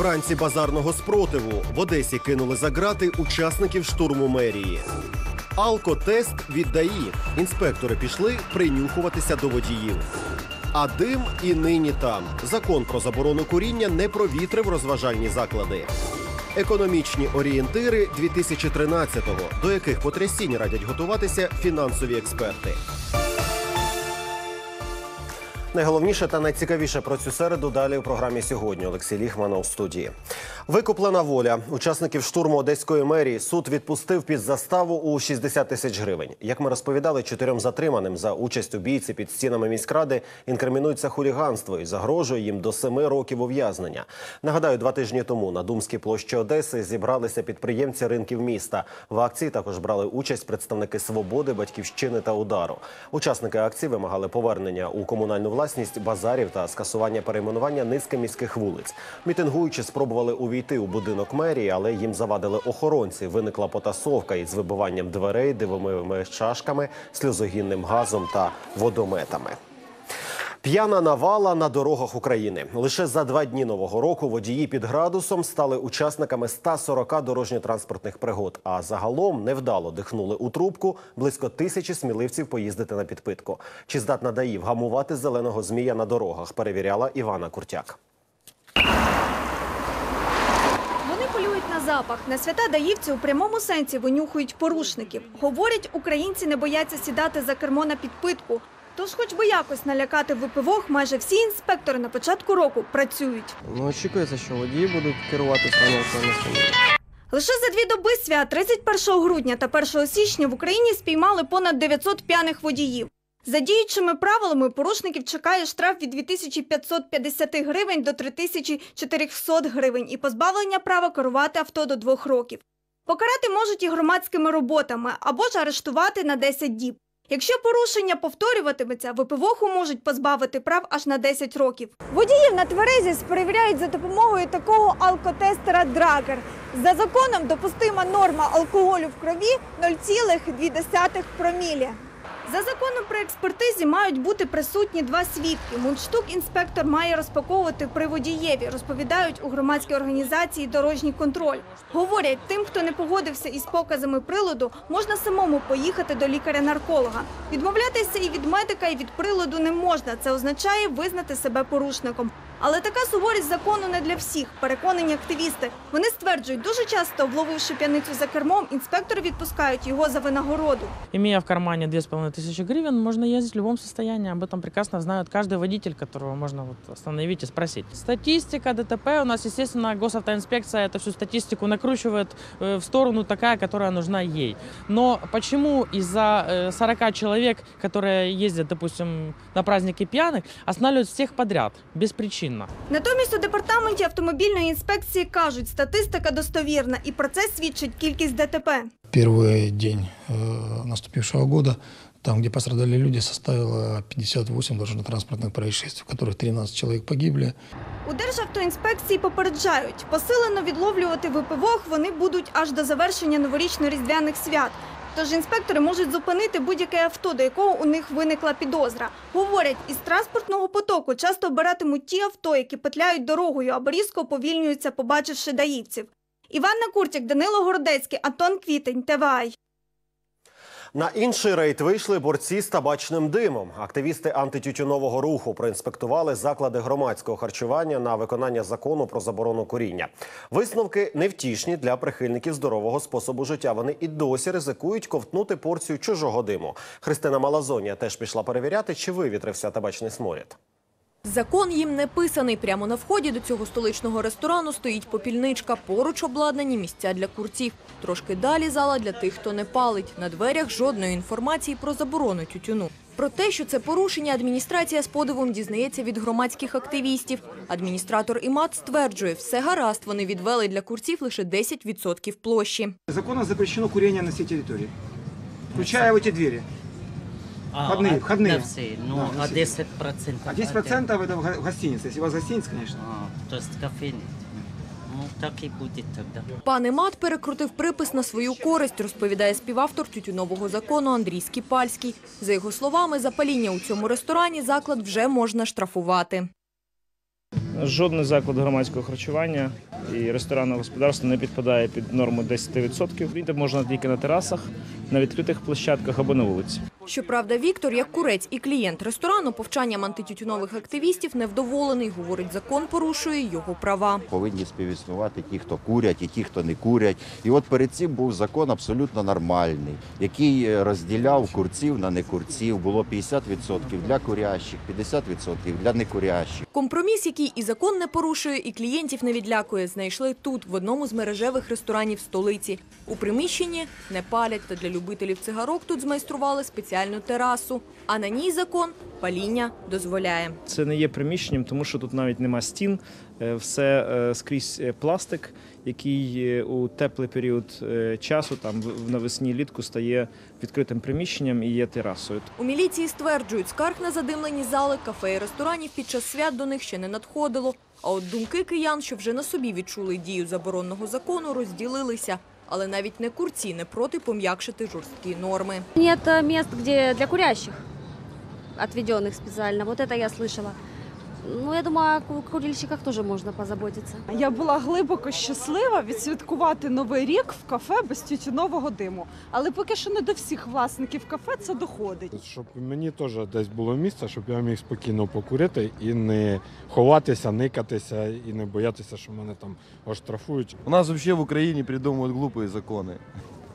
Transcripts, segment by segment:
Вранці базарного спротиву в Одесі кинули за грати учасників штурму мерії. Алкотест від ДАІ. Інспектори пішли принюхуватися до водіїв. А дим і нині там. Закон про заборону куріння не провітрив розважальні заклади. Економічні орієнтири 2013-го, до яких потрясінь радять готуватися фінансові експерти. Найголовніше та найцікавіше про цю середу далі у програмі сьогодні. Олексій Ліхман у студії. Викуплена воля учасників штурму одеської мерії. Суд відпустив під заставу у 60 тисяч гривень. Як ми розповідали, чотирьом затриманим за участь у бійці під стінами міськради інкримінується хуліганство і загрожує їм до семи років ув'язнення. Нагадаю, два тижні тому на Думській площі Одеси зібралися підприємці ринків міста. В акції також брали участь представники свободи, батьківщини та удару. Учасники акції вимагали повернення у комунальну власність базарів та скасування перейменування низки міських вулиць. Мітингуючі спробували увійти у будинок мерії, але їм завадили охоронці. Виникла потасовка із вибиванням дверей, дивовими чашками, сльозогінним газом та водометами. П'яна навала на дорогах України. Лише за два дні нового року водії під градусом стали учасниками 140 дорожньо-транспортних пригод. А загалом невдало дихнули у трубку близько тисячі сміливців поїздити на підпитку. Чи здатна ДАІ вгамувати зеленого змія на дорогах? Перевіряла Івана Куртяк. Запах. На свята даївці у прямому сенсі винюхують порушників. Говорять, українці не бояться сідати за кермо на підпитку. Тож, хоч би якось налякати випивох, майже всі інспектори на початку року працюють. Ну, очікується, що водії будуть керувати станом. Лише за дві доби свят 31 грудня та 1 січня в Україні спіймали понад 900 п'яних водіїв. За діючими правилами порушників чекає штраф від 2550 гривень до 3400 гривень і позбавлення права керувати авто до двох років. Покарати можуть і громадськими роботами або ж арештувати на 10 діб. Якщо порушення повторюватиметься, випивоху можуть позбавити прав аж на 10 років. Водіїв на тверезість перевіряють за допомогою такого алкотестера Драгер. За законом допустима норма алкоголю в крові 0,2 промілі. За законом при експертизі мають бути присутні два свідки. Мундштук інспектор має розпаковувати при водієві, розповідають у громадській організації Дорожній контроль. Говорять, тим, хто не погодився із показами приладу, можна самому поїхати до лікаря-нарколога. Відмовлятися і від медика, і від приладу не можна. Це означає визнати себе порушником. Але така суворість закону не для всіх, переконані активісти. Вони стверджують, дуже часто, вловивши п'яницю за кермом, інспектори відпускають його за винагороду. Имея в кармане 2500 гривен, можно ездить в любом состоянии. Об этом прекрасно знает каждый водитель, которого можно вот остановить и спросить. Статистика ДТП у нас, естественно, госавтоинспекция эту всю статистику накручивает э, в сторону такая, которая нужна ей. Но почему из-за э, 40 человек, которые ездят, допустим, на праздники пьяных, останавливают всех подряд, беспричинно? Натомість у департаменті автомобільної інспекції кажуть, статистика достовірна, і про це свідчить кількість ДТП. Первый день э, наступившего года, там, где пострадали люди, составило 58 дорожно-транспортных происшествий, в которых 13 человек погибли. У Державтоінспекції попереджають, посилено відловлювати випивох вони будуть аж до завершення новорічно-різдвяних свят. Тож інспектори можуть зупинити будь-яке авто, до якого у них виникла підозра. Говорять, із транспортного потоку часто обиратимуть ті авто, які петляють дорогою або різко повільнюються, побачивши даївців. Іванна Куртік, Данило Городецький, Антон Квітень, ТВАЙ. На інший рейд вийшли борці з табачним димом. Активісти антитютюнового руху проінспектували заклади громадського харчування на виконання закону про заборону куріння. Висновки невтішні для прихильників здорового способу життя. Вони і досі ризикують ковтнути порцію чужого диму. Христина Малазонія теж пішла перевіряти, чи вивітрився табачний сморід. Закон їм не писаний. Прямо на вході до цього столичного ресторану стоїть попільничка. Поруч обладнані місця для курців. Трошки далі зала для тих, хто не палить. На дверях жодної інформації про заборону тютюну. Про те, що це порушення, адміністрація з подивом дізнається від громадських активістів. Адміністратор ІМАТ стверджує, все гаразд, вони відвели для курців лише 10% площі. Законом запрещено курение на всей территории, включая вот эти двери. Входные, а, входные. На все, ну, Да, на а все. 10 процентов? А 10% это в га- гостинице. Если у вас гостиница, конечно. то есть кафе нет. Ну, так и будет тогда. Пан ІМАТ перекрутив припис на свою користь, розповідає співавтор тютюнового закону Андрій Скіпальський. За його словами, за паління у цьому ресторані заклад вже можна штрафувати. Жодний заклад громадського харчування і ресторанне господарство не підпадає під норму 10%. Війти можна тільки на терасах, на відкритих площадках або на вулиці. Щоправда, Віктор, як курець і клієнт ресторану, повчанням антитютюнових активістів невдоволений. Говорить, закон порушує його права. повинні співіснувати ті, хто курять, і ті, хто не курять. І от перед цим був закон абсолютно нормальний, який е, розділяв курців на некурців. Було 50% для курящих, 50% для некурящих. Компроміс, який і закон не порушує, і клієнтів не відлякує, знайшли тут, в одному з мережевих ресторанів столиці. У приміщенні не палять, та для любителів цигарок тут змайстрували спеціальну терасу. А на ній закон паління дозволяє. Це не є приміщенням, тому що тут навіть нема стін, е, все е, скрізь е, пластик, який у теплий період часу, там навесні літку, стає відкритим приміщенням і є терасою. У міліції стверджують, скарг на задимлені зали, кафе і ресторанів під час свят до них ще не надходило. А от думки киян, що вже на собі відчули дію заборонного закону, розділилися. Але навіть не курці не проти пом'якшити жорсткі норми. Нет э, мест, где для курящих, отведенных специально. Вот это я слышала. Ну, я думаю, о ку- курильщиках тоже можно позаботиться. Я була глибоко щаслива відсвяткувати новий рік в кафе без тютюнового диму. Але поки що не до всіх власників кафе це доходить. Щоб мені теж десь було місце, щоб я міг спокійно покурити і не ховатися, никатися і не боятися, що мене там оштрафують. У нас вообще в Украине придумывают глупые законы.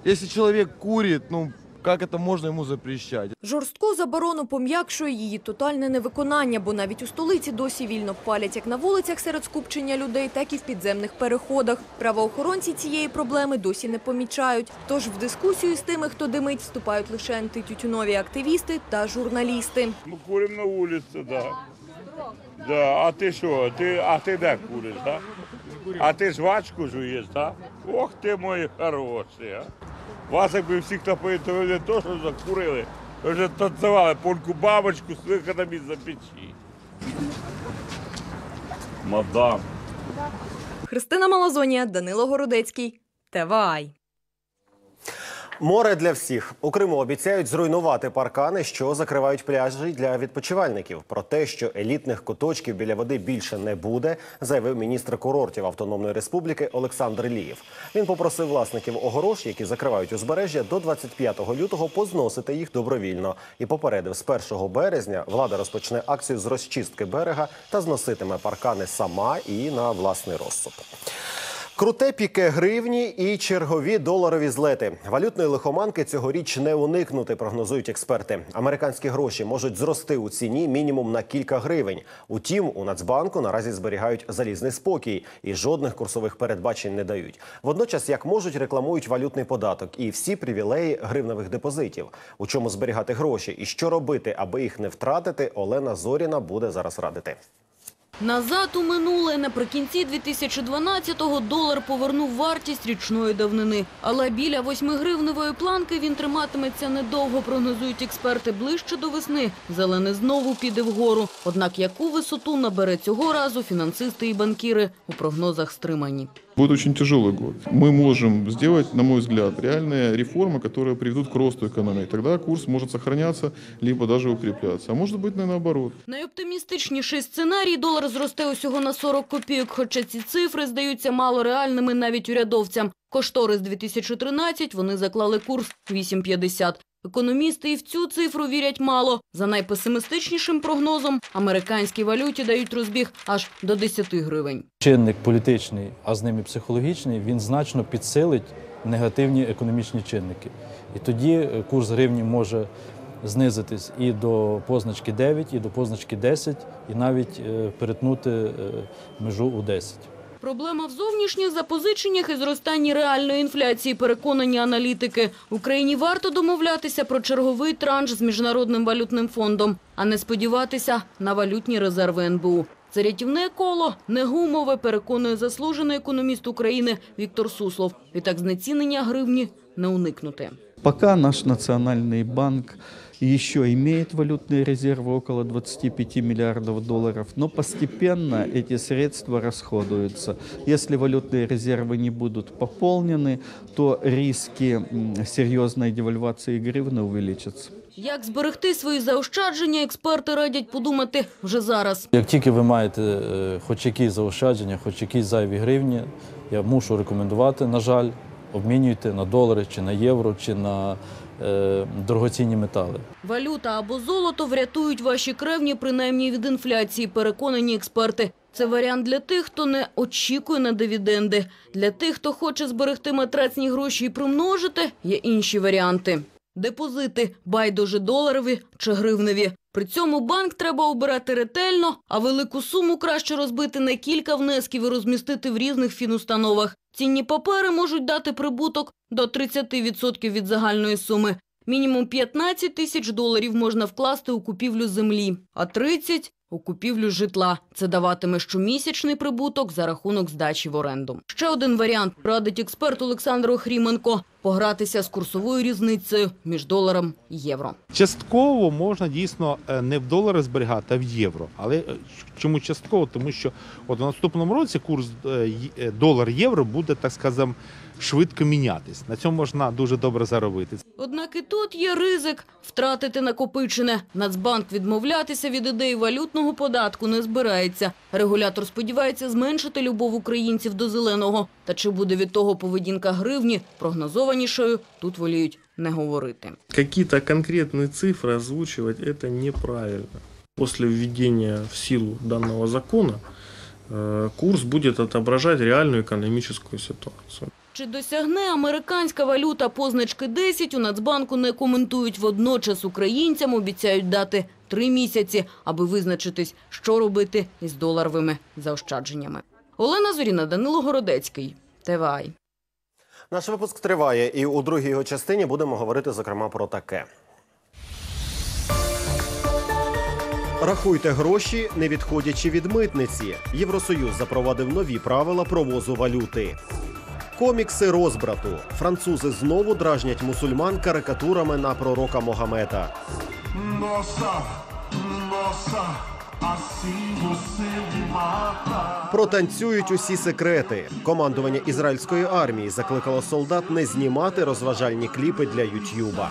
Если человек курит, ну как это можно ему запрещать? Жорстку заборону пом'якшує її тотальне невиконання, бо навіть у столиці досі вільно палять як на вулицях серед скупчення людей, так і в підземних переходах. Правоохоронці цієї проблеми досі не помічають. Тож в дискусію з тими, хто димить, вступають лише антитютюнові активісти та журналісти. Ми куримо на вулиці, да. Да, а ти що? Ти, а ти де куриш, да? А ти жвачку жуєш, да? Ох ти мої хороші, а. Вас якби всіх напоїти, ви не то, що закурили, ви вже танцювали польку бабочку з виходом із-за печі. Мадам. Христина Малазонія, Данило Городецький. ТВАЙ. Море для всіх у Криму обіцяють зруйнувати паркани, що закривають пляжі для відпочивальників. Про те, що елітних куточків біля води більше не буде, заявив міністр курортів Автономної Республіки Олександр Лієв. Він попросив власників огорож, які закривають узбережжя, до 25 лютого позносити їх добровільно і попередив, з 1 березня влада розпочне акцію з розчистки берега та зноситиме паркани сама і на власний розсуд. Круте піке гривні і чергові доларові злети. Валютної лихоманки цьогоріч не уникнути, прогнозують експерти. Американські гроші можуть зрости у ціні мінімум на кілька гривень. Утім, у Нацбанку наразі зберігають залізний спокій і жодних курсових передбачень не дають. Водночас, як можуть, рекламують валютний податок і всі привілеї гривневих депозитів. У чому зберігати гроші і що робити, аби їх не втратити, Олена Зоріна буде зараз радити. Назад у минуле наприкінці 2012-го долар повернув вартість річної давнини. Але біля 8-гривневої планки він триматиметься недовго, прогнозують експерти. Ближче до весни зелене знову піде вгору. Однак яку висоту набере цього разу фінансисти і банкіри у прогнозах стримані. Будет очень тяжелый год. Мы можем сделать, на мой взгляд, реальные реформы, которые приведут к росту экономики. Тогда курс может сохраняться, либо даже укрепляться. А может быть, наверное, наоборот. Найоптимістичніший сценарій – долар зросте усього на 40 копійок, хоча ці цифри здаються мало реальними навіть урядовцям. Кошторис 2013 вони заклали курс 8,50. Економісти і в цю цифру вірять мало. За найпесимістичнішим прогнозом, американській валюті дають розбіг аж до 10 гривень. Чинник політичний, а з ним і психологічний, він значно підсилить негативні економічні чинники. І тоді е, курс гривні може знизитись і до позначки 9, і до позначки 10, і навіть е, перетнути е, межу у 10. Проблема в зовнішніх запозиченнях і зростанні реальної інфляції, переконані аналітики. Україні варто домовлятися про черговий транш з Міжнародним валютним фондом, а не сподіватися на валютні резерви НБУ. Це рятівне коло, не гумове, переконує заслужений економіст України Віктор Суслов. Відтак знецінення гривні не уникнути. Пока наш национальный банк еще имеет валютные резервы около 25 миллиардов долларов, но постепенно эти средства расходуются. Если валютные резервы не будут пополнены, то риски м, серьезной девальвации гривны увеличатся. Як зберегти свої заощадження, експерти радять подумати вже зараз. Як тільки ви маєте е, хоч якісь заощадження, хоч якісь зайві гривні, я мушу рекомендувати, на жаль, обмінюйте на долари чи на євро, чи на е, дорогоцінні метали. Валюта або золото врятують ваші кревні принаймні від інфляції, переконані експерти. Це варіант для тих, хто не очікує на дивіденди. Для тих, хто хоче зберегти матрацні гроші і примножити, є інші варіанти. Депозити – байдуже доларові чи гривневі. При цьому банк треба обирати ретельно, а велику суму краще розбити на кілька внесків і розмістити в різних фінустановах. Цінні папери можуть дати прибуток до 30% від загальної суми. Мінімум 15 тисяч доларів можна вкласти у купівлю землі, а 30 – у купівлю житла. Це даватиме щомісячний прибуток за рахунок здачі в оренду. Ще один варіант – радить експерт Олександр Охріменко – погратися з курсовою різницею між доларом і євро. Частково можна дійсно е, не в долари зберігати, а в євро. Але е, чому частково? Тому що от в наступному році курс е, долар-євро буде, так сказати, швидко мінятись. На цьому можна дуже добре заробити. Однак і тут є ризик втратити накопичене. Нацбанк відмовлятися від ідеї валютного податку не збирається. Регулятор сподівається зменшити любов українців до зеленого. Та чи буде від того поведінка гривні прогнозованішою, тут воліють не говорити. Какие-то конкретные цифры озвучивать это неправильно. После введения в силу данного закона э, курс будет отображать реальную экономическую ситуацию. Чи досягне американська валюта позначки 10 у Нацбанку не коментують. Водночас українцям обіцяють дати три місяці, аби визначитись, що робити із доларовими заощадженнями. Олена Зоріна, Данило Городецький, ТВАЙ. Наш випуск триває, і у другій його частині будемо говорити зокрема про таке. Рахуйте гроші, не відходячи від митниці. Євросоюз запровадив нові правила провозу валюти. Комікси розбрату. Французи знову дражнять мусульман карикатурами на пророка Могамета. Nossa, nossa, Протанцюють усі секрети. Командування ізраїльської армії закликало солдат не знімати розважальні кліпи для Ютюба.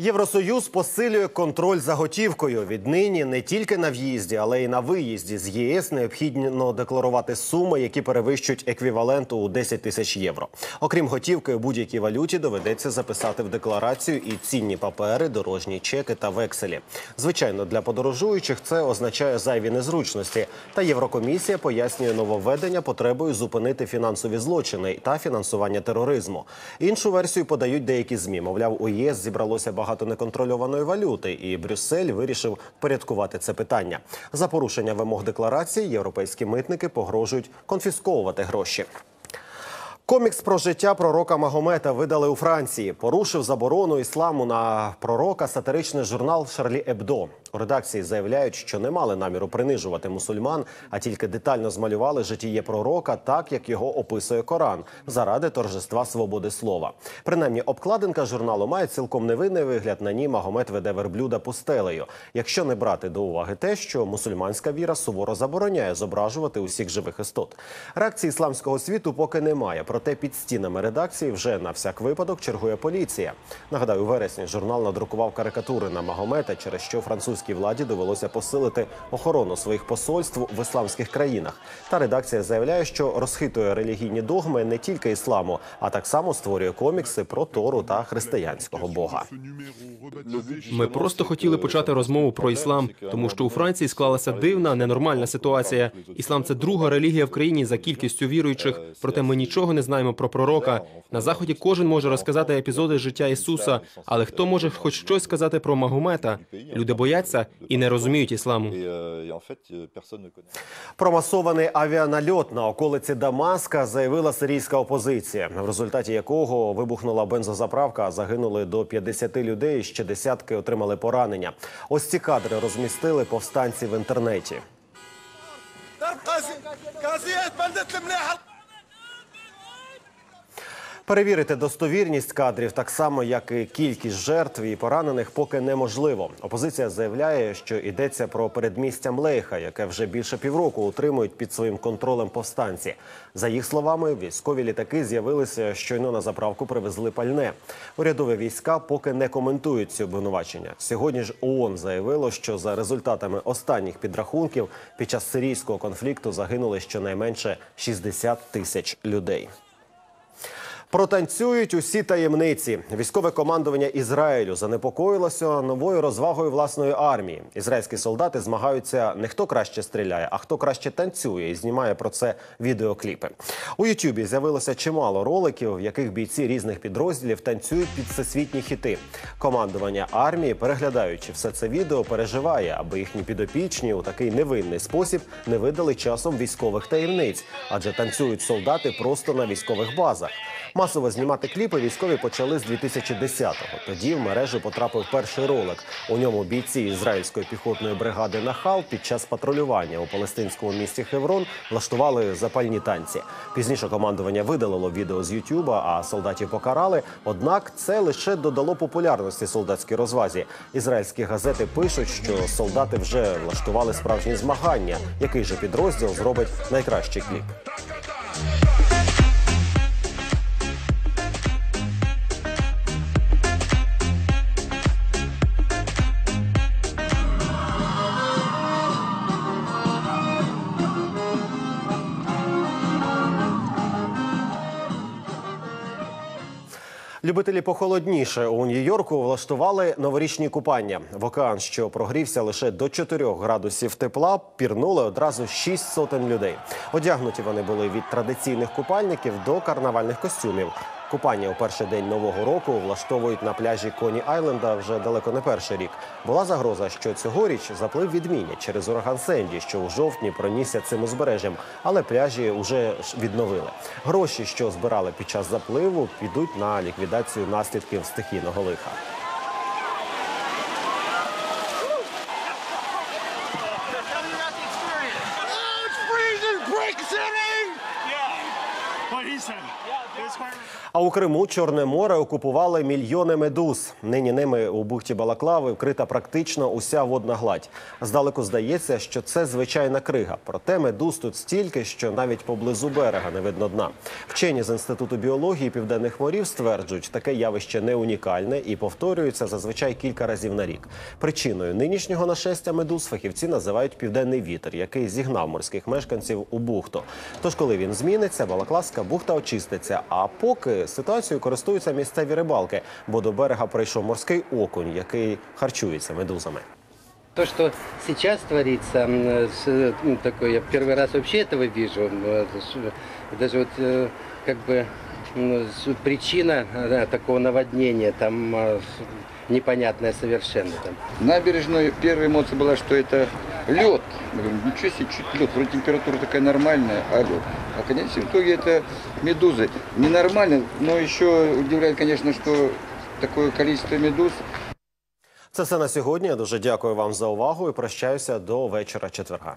Євросоюз посилює контроль за готівкою. Віднині не тільки на в'їзді, але й на виїзді з ЄС необхідно декларувати суми, які перевищують еквівалент у 10 тисяч євро. Окрім готівки, у будь-якій валюті доведеться записати в декларацію і цінні папери, дорожні чеки та векселі. Звичайно, для подорожуючих це означає зайві незручності. Та Єврокомісія пояснює нововведення потребою зупинити фінансові злочини та фінансування тероризму. Іншу версію подають деякі змі. Мовляв, у ЄС зібралося багато неконтрольованої валюти, і Брюссель вирішив порядкувати це питання. За порушення вимог декларації європейські митники погрожують конфісковувати гроші. Комікс про життя пророка Магомета видали у Франції. Порушив заборону ісламу на пророка сатиричний журнал Шарлі Ебдо. У редакції заявляють, що не мали наміру принижувати мусульман, а тільки детально змалювали житіє пророка, так як його описує Коран, заради торжества свободи слова. Принаймні, обкладинка журналу має цілком невинний вигляд. На ній Магомет веде верблюда пустелею. Якщо не брати до уваги те, що мусульманська віра суворо забороняє зображувати усіх живих істот. Реакції ісламського світу поки немає. Проте під стінами редакції вже на всяк випадок чергує поліція. Нагадаю, у вересні журнал надрукував карикатури на Магомета, через що французькій владі довелося посилити охорону своїх посольств в ісламських країнах. Та редакція заявляє, що розхитує релігійні догми не тільки ісламу, а так само створює комікси про Тору та християнського бога. Ми просто хотіли почати розмову про іслам, тому що у Франції склалася дивна, ненормальна ситуація. Іслам це друга релігія в країні за кількістю віруючих. Проте ми нічого не знаємо про пророка. На заході кожен може розказати епізоди життя Ісуса, але хто може хоч щось сказати про Магомета? Люди бояться і не розуміють ісламу. Про масований авіанальот на околиці Дамаска заявила сирійська опозиція, в результаті якого вибухнула бензозаправка, загинули до 50 людей, ще десятки отримали поранення. Ось ці кадри розмістили повстанці в інтернеті. Перевірити достовірність кадрів так само, як і кількість жертв і поранених, поки неможливо. Опозиція заявляє, що йдеться про передмістя Млейха, яке вже більше півроку утримують під своїм контролем повстанці. За їх словами, військові літаки з'явилися щойно на заправку привезли пальне. Урядові війська поки не коментують ці обвинувачення. Сьогодні ж ООН заявило, що за результатами останніх підрахунків під час сирійського конфлікту загинули щонайменше 60 тисяч людей. Протанцюють усі таємниці. Військове командування Ізраїлю занепокоїлося новою розвагою власної армії. Ізраїльські солдати змагаються не хто краще стріляє, а хто краще танцює і знімає про це відеокліпи. У Ютубі з'явилося чимало роликів, в яких бійці різних підрозділів танцюють під всесвітні хіти. Командування армії, переглядаючи все це відео, переживає, аби їхні підопічні у такий невинний спосіб не видали часом військових таємниць, адже танцюють солдати просто на військових базах. Масово знімати кліпи військові почали з 2010-го. Тоді в мережу потрапив перший ролик. У ньому бійці ізраїльської піхотної бригади Нахал під час патрулювання у палестинському місті Хеврон влаштували запальні танці. Пізніше командування видалило відео з Ютуба, а солдатів покарали. Однак це лише додало популярності солдатській розвазі. Ізраїльські газети пишуть, що солдати вже влаштували справжні змагання. Який же підрозділ зробить найкращий кліп? Любителі похолодніше у Нью-Йорку влаштували новорічні купання. В океан, що прогрівся лише до 4 градусів тепла, пірнули одразу 6 сотень людей. Одягнуті вони були від традиційних купальників до карнавальних костюмів. Купання у перший день нового року влаштовують на пляжі Коні Айленда вже далеко не перший рік. Була загроза, що цьогоріч заплив відмінять через ураган Сенді, що у жовтні пронісся цим узбережжям, але пляжі вже відновили. Гроші, що збирали під час запливу, підуть на ліквідацію наслідків стихійного лиха. У Криму Чорне море окупували мільйони медуз. Нині ними у бухті Балаклави вкрита практично уся водна гладь. Здалеку здається, що це звичайна крига. Проте медуз тут стільки, що навіть поблизу берега не видно дна. Вчені з інституту біології південних морів стверджують, таке явище не унікальне і повторюється зазвичай кілька разів на рік. Причиною нинішнього нашестя медуз фахівці називають південний вітер, який зігнав морських мешканців у бухту. Тож, коли він зміниться, Балаклавська бухта очиститься. А поки ситуацією користуються місцеві рибалки, бо до берега прийшов морський окунь, який харчується медузами. То, что сейчас творится, м, с, м, такой, я первый раз вообще этого вижу. м, это ж, Даже вот э, как бы м, с- причина э, такого наводнения там э, с- непонятная совершенно. Там. Набережной первая эмоция была, что это лед. Мы говорим, ничего себе, чуть лед. Вроде температура такая нормальная, а лед. А, конечно, в итоге это медузы. Ненормально, но еще удивляет, конечно, что такое количество медуз. Це все на сьогодні. Я дуже дякую вам за увагу і прощаюся до вечора четверга.